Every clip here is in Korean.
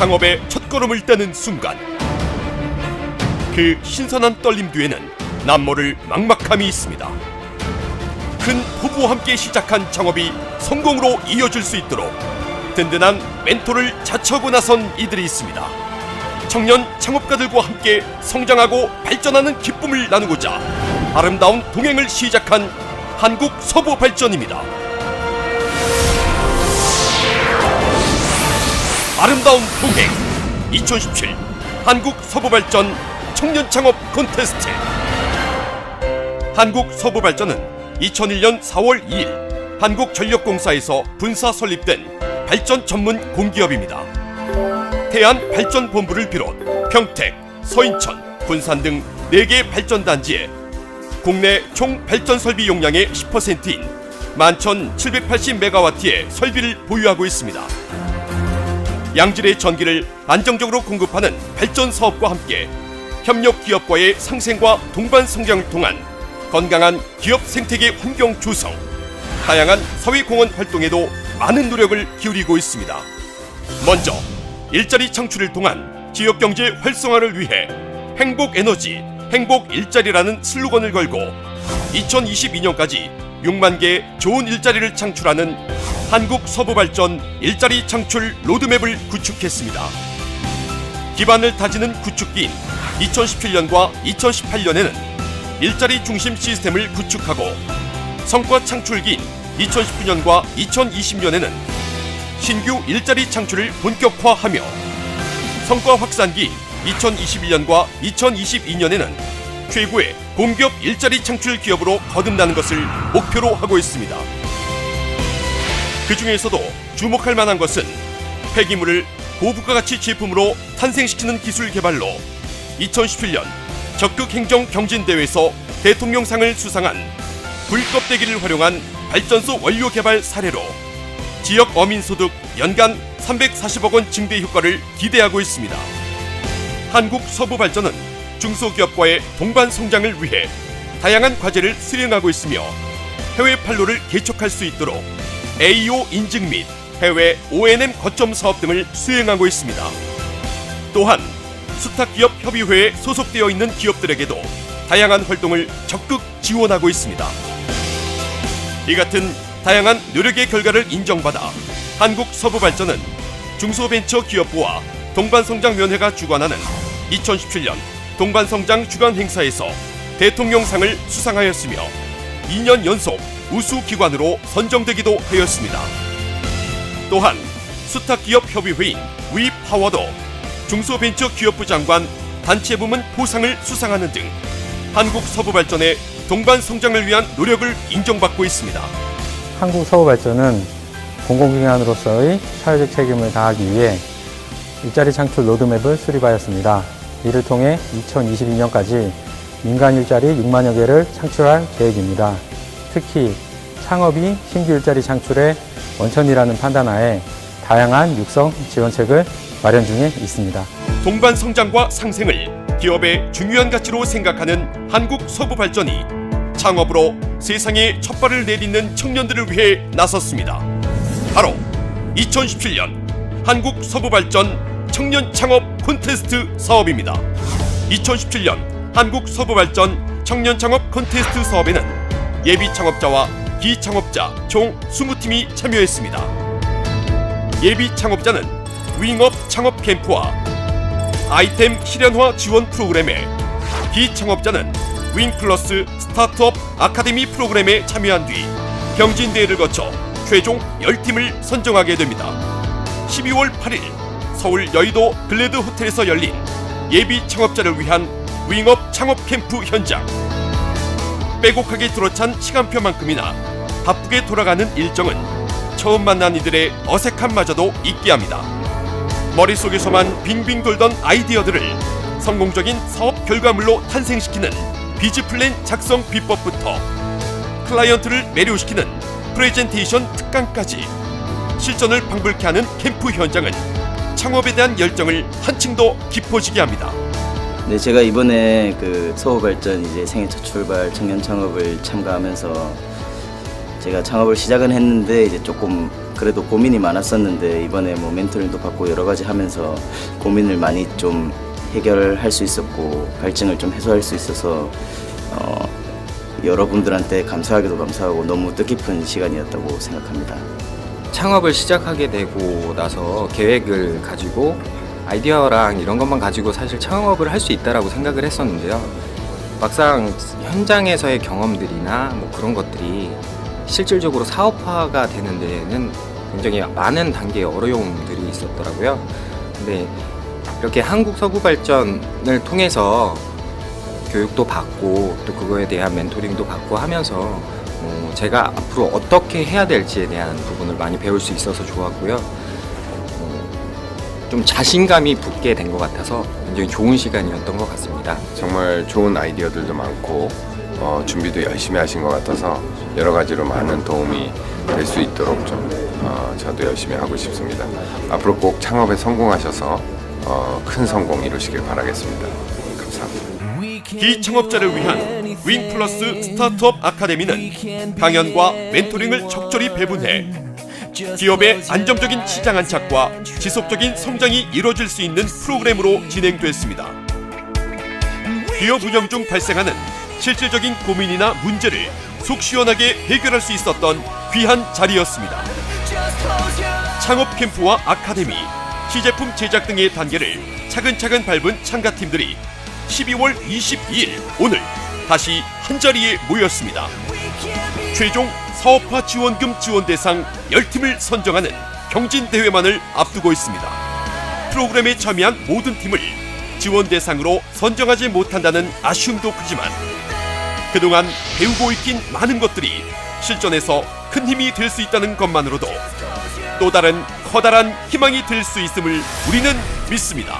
창업의 첫걸음을 떼는 순간 그 신선한 떨림 뒤에는 남모를 막막함이 있습니다. 큰 후보와 함께 시작한 창업이 성공으로 이어질 수 있도록 든든한 멘토를 자처하고 나선 이들이 있습니다. 청년 창업가들과 함께 성장하고 발전하는 기쁨을 나누고자 아름다운 동행을 시작한 한국 서부 발전입니다. 아름다운 동행 2017 한국 서부 발전 청년 창업 콘테스트 한국 서부 발전은 2001년 4월 2일 한국전력공사에서 분사 설립된 발전 전문 공기업입니다. 태안 발전본부를 비롯 평택, 서인천, 군산 등 4개 발전단지에 국내 총 발전 설비 용량의 10%인 11,780메가와트의 설비를 보유하고 있습니다. 양질의 전기를 안정적으로 공급하는 발전 사업과 함께 협력 기업과의 상생과 동반 성장을 통한 건강한 기업 생태계 환경 조성, 다양한 사회 공헌 활동에도 많은 노력을 기울이고 있습니다. 먼저 일자리 창출을 통한 지역 경제 활성화를 위해 행복 에너지, 행복 일자리라는 슬로건을 걸고 2022년까지 6만 개 좋은 일자리를 창출하는 한국 서부 발전 일자리 창출 로드맵을 구축했습니다. 기반을 다지는 구축기인 2017년과 2018년에는 일자리 중심 시스템을 구축하고 성과 창출기인 2019년과 2020년에는 신규 일자리 창출을 본격화하며 성과 확산기인 2021년과 2022년에는 최고의 공기업 일자리 창출 기업으로 거듭나는 것을 목표로 하고 있습니다. 그 중에서도 주목할 만한 것은 폐기물을 고부가 가치 제품으로 탄생시키는 기술 개발로 2017년 적극 행정 경진 대회에서 대통령상을 수상한 불껍데기를 활용한 발전소 원료 개발 사례로 지역 어민 소득 연간 340억 원 증대 효과를 기대하고 있습니다. 한국 서부 발전은 중소기업과의 동반 성장을 위해 다양한 과제를 수행하고 있으며 해외 판로를 개척할 수 있도록 AO 인증 및 해외 O&M 거점 사업 등을 수행하고 있습니다. 또한 수탁기업 협의회에 소속되어 있는 기업들에게도 다양한 활동을 적극 지원하고 있습니다. 이 같은 다양한 노력의 결과를 인정받아 한국 서부발전은 중소벤처기업부와 동반성장위원회가 주관하는 2017년 동반성장 주간 행사에서 대통령상을 수상하였으며 2년 연속 우수기관으로 선정되기도 하였습니다. 또한 수탁기업협의회인 위파워도 중소벤처기업부 장관 단체 부문 포상을 수상하는 등 한국 서부 발전의 동반 성장을 위한 노력을 인정받고 있습니다. 한국 서울발전은 공공기관으로서의 사회적 책임을 다하기 위해 일자리 창출 로드맵을 수립하였습니다. 이를 통해 2022년까지 민간 일자리 6만여 개를 창출할 계획입니다. 특히 창업이 신규 일자리 창출의 원천이라는 판단하에 다양한 육성 지원책을 마련 중에 있습니다. 동반 성장과 상생을 기업의 중요한 가치로 생각하는 한국 서부 발전이 창업으로 세상에 첫 발을 내딛는 청년들을 위해 나섰습니다. 바로 2017년 한국 서부 발전 청년 창업 콘테스트 사업입니다. 2017년 한국 서부 발전 청년 창업 콘테스트 사업에는 예비 창업자와 기창업자 총 20팀이 참여했습니다. 예비 창업자는 윙업 창업 캠프와 아이템 실현화 지원 프로그램에 비창업자는 윙플러스 스타트업 아카데미 프로그램에 참여한 뒤 경진대회를 거쳐 최종 10팀을 선정하게 됩니다. 12월 8일 서울 여의도 글래드 호텔에서 열린 예비 창업자를 위한 윙업 창업 캠프 현장. 빼곡하게 들어찬 시간표만큼이나 바쁘게 돌아가는 일정은 처음 만난 이들의 어색함마저도 잊게 합니다. 머릿속에서만 빙빙 돌던 아이디어들을 성공적인 사업 결과물로 탄생시키는 비즈 플랜 작성 비법부터 클라이언트를 매료시키는 프레젠테이션 특강까지 실전을 방불케 하는 캠프 현장은 창업에 대한 열정을 한층 더 깊어지게 합니다. 네, 제가 이번에 그 서울발전 이제 생애 첫 출발 청년 창업을 참가하면서 제가 창업을 시작은 했는데 이제 조금 그래도 고민이 많았었는데 이번에 뭐 멘토링도 받고 여러 가지 하면서 고민을 많이 좀 해결할 수 있었고 갈증을 좀 해소할 수 있어서 어, 여러분들한테 감사하기도 감사하고 너무 뜻깊은 시간이었다고 생각합니다. 창업을 시작하게 되고 나서 계획을 가지고 아이디어랑 이런 것만 가지고 사실 창업을 할 수 있다라고 생각을 했었는데요. 막상 현장에서의 경험들이나 뭐 그런 것들이 실질적으로 사업화가 되는 데에는 굉장히 많은 단계의 어려움들이 있었더라고요. 근데 이렇게 한국 서구 발전을 통해서 교육도 받고 또 그거에 대한 멘토링도 받고 하면서 어, 제가 앞으로 어떻게 해야 될지에 대한 부분을 많이 배울 수 있어서 좋았고요. 어, 좀 자신감이 붙게 된 것 같아서 굉장히 좋은 시간이었던 것 같습니다. 정말 좋은 아이디어들도 많고 어, 준비도 열심히 하신 것 같아서 여러 가지로 많은 도움이 될 수 있도록 좀 어, 저도 열심히 하고 싶습니다. 앞으로 꼭 창업에 성공하셔서 어, 큰 성공 이루시길 바라겠습니다. 감사합니다. 기창업자를 위한 윙플러스 스타트업 아카데미는 강연과 멘토링을 적절히 배분해 기업의 안정적인 시장 안착과 지속적인 성장이 이뤄질 수 있는 프로그램으로 진행됐습니다. 기업 운영 중 발생하는 실질적인 고민이나 문제를 속 시원하게 해결할 수 있었던 귀한 자리였습니다. 창업 캠프와 아카데미, 시제품 제작 등의 단계를 차근차근 밟은 참가팀들이 12월 22일 오늘 다시 한자리에 모였습니다. 최종 사업화 지원금 지원 대상 10팀을 선정하는 경진 대회만을 앞두고 있습니다. 프로그램에 참여한 모든 팀을 지원 대상으로 선정하지 못한다는 아쉬움도 크지만 그동안 배우고 있긴 많은 것들이 실전에서 큰 힘이 될 수 있다는 것만으로도 또 다른 커다란 희망이 될 수 있음을 우리는 믿습니다.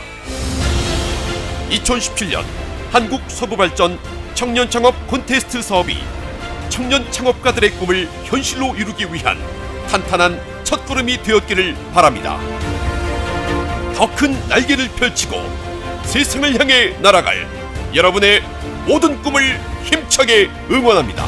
2017년 한국 서부발전 청년 창업 콘테스트 사업이 청년 창업가들의 꿈을 현실로 이루기 위한 탄탄한 첫걸음이 되었기를 바랍니다. 더 큰 날개를 펼치고 세상을 향해 날아갈 여러분의 모든 꿈을 힘차게 응원합니다.